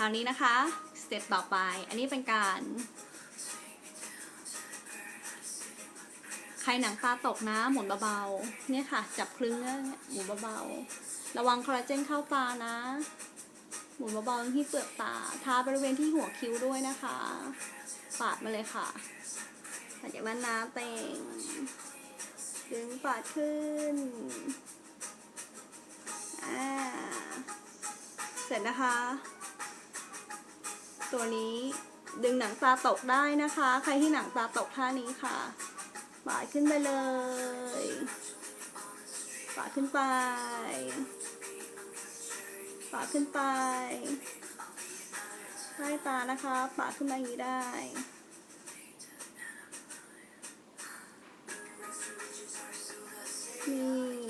ราวนี้นะคะสเต็ปต่อไป อันนี้เป็นการ ใครหนังตาตกนะ หมุนเบาๆ เนี่ยค่ะ จับคลึงเนี่ยหมุนเบาๆ ระวังคอลลาเจนเข้าตานะ หมุนเบาๆที่เปลือกตา ทาบริเวณที่หัวคิ้วด้วยนะคะ ปาดมาเลยค่ะหลังจากนั้นน้ำเต่ง ดึงปาดขึ้น อ่า เสร็จนะคะ ตัวนี้ดึงหนังตาตกได้นะคะ ใครที่หนังตาตกท่านี้ค่ะปาดขึ้นไปเลยปาดขึ้นไปปาดขึ้นไปใต้ตานะคะปาดขึ้นมาอย่างนี้ได้นี่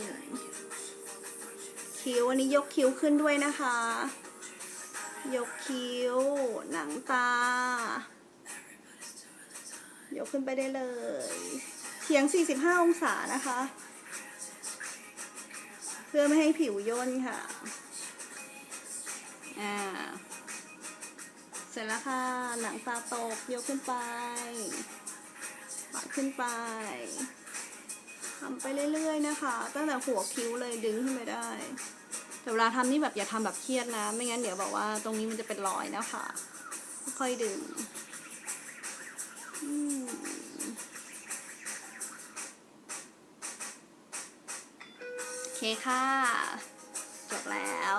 คิ้วอันนี้ยกคิ้วขึ้นด้วยนะคะ ยกคิ้ว หนังตา ยกขึ้นไปได้เลย เฉียง 45 องศานะคะ เพื่อไม่ให้ผิวย่นค่ะ อ่า เสร็จแล้วค่ะ หนังตาตก ยกขึ้นไปปัดขึ้นไปทำไปเรื่อยๆนะคะ ตั้งแต่หัวคิ้วเลยดึงขึ้นไปได้ แต่เวลาทำนี่แบบอย่าทำแบบเครียดนะ ไม่งั้นเดี๋ยวบอกว่าตรงนี้มันจะเป็นรอยนะคะค่อยดึงอืมโอเคค่ะ จบแล้ว